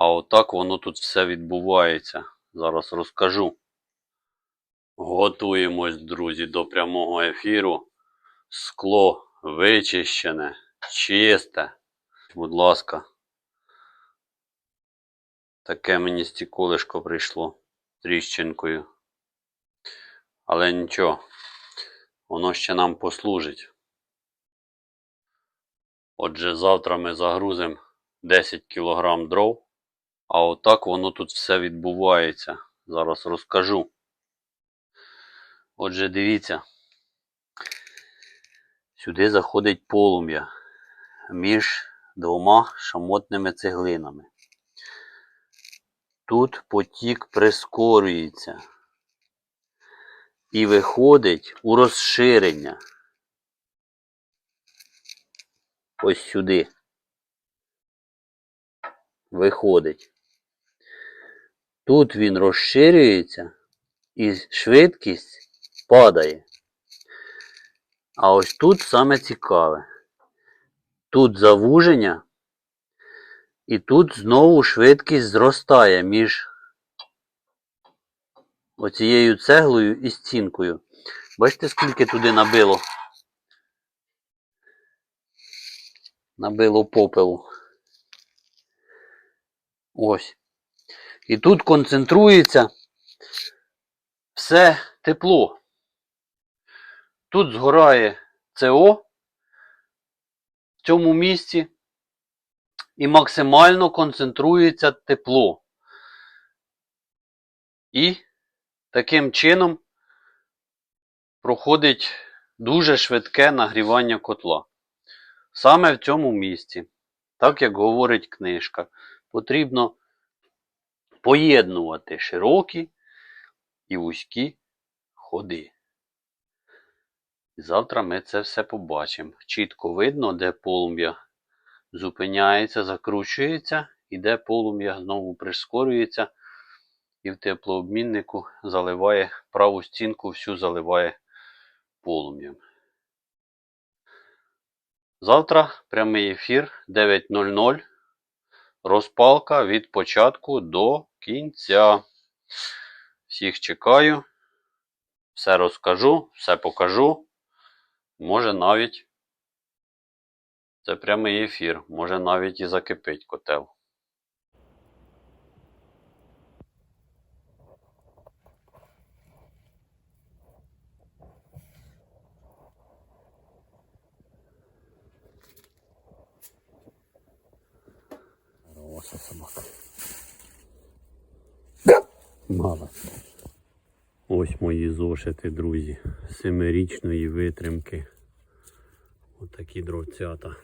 А отак воно тут все відбувається. Зараз розкажу. Готуємось, друзі, до прямого ефіру. Скло вичищене, чисте. Будь ласка. Таке мені стіколишко прийшло тріщинкою. Але нічого, воно ще нам послужить. Отже, завтра ми загрузимо 10 кг дров. А отак воно тут все відбувається. Зараз розкажу. Отже, дивіться. Сюди заходить полум'я між двома шамотними цеглинами. Тут потік прискорюється і виходить у розширення. Ось сюди. Виходить. Тут він розширюється і швидкість падає. А ось тут саме цікаве. Тут завуження, і тут знову швидкість зростає між оцією цеглою і стінкою. Бачите, скільки туди набило? Набило попелу. Ось. І тут концентрується все тепло. Тут згорає СО в цьому місці і максимально концентрується тепло. І таким чином проходить дуже швидке нагрівання котла. Саме в цьому місці, так як говорить книжка, потрібно поєднувати широкі і вузькі ходи. Завтра ми це все побачимо. Чітко видно, де полум'я зупиняється, закручується, і де полум'я знову прискорюється, і в теплообміннику заливає праву стінку, всю заливає полум'ям. Завтра прямий ефір 9.00. Розпалка від початку до кінця. Всіх чекаю. Все розкажу, все покажу. Може навіть це прямий ефір. Може навіть і закипить котел. Хороша собака. Мала. Ось мої зошити, друзі. Семирічної витримки. Отакі дровцята.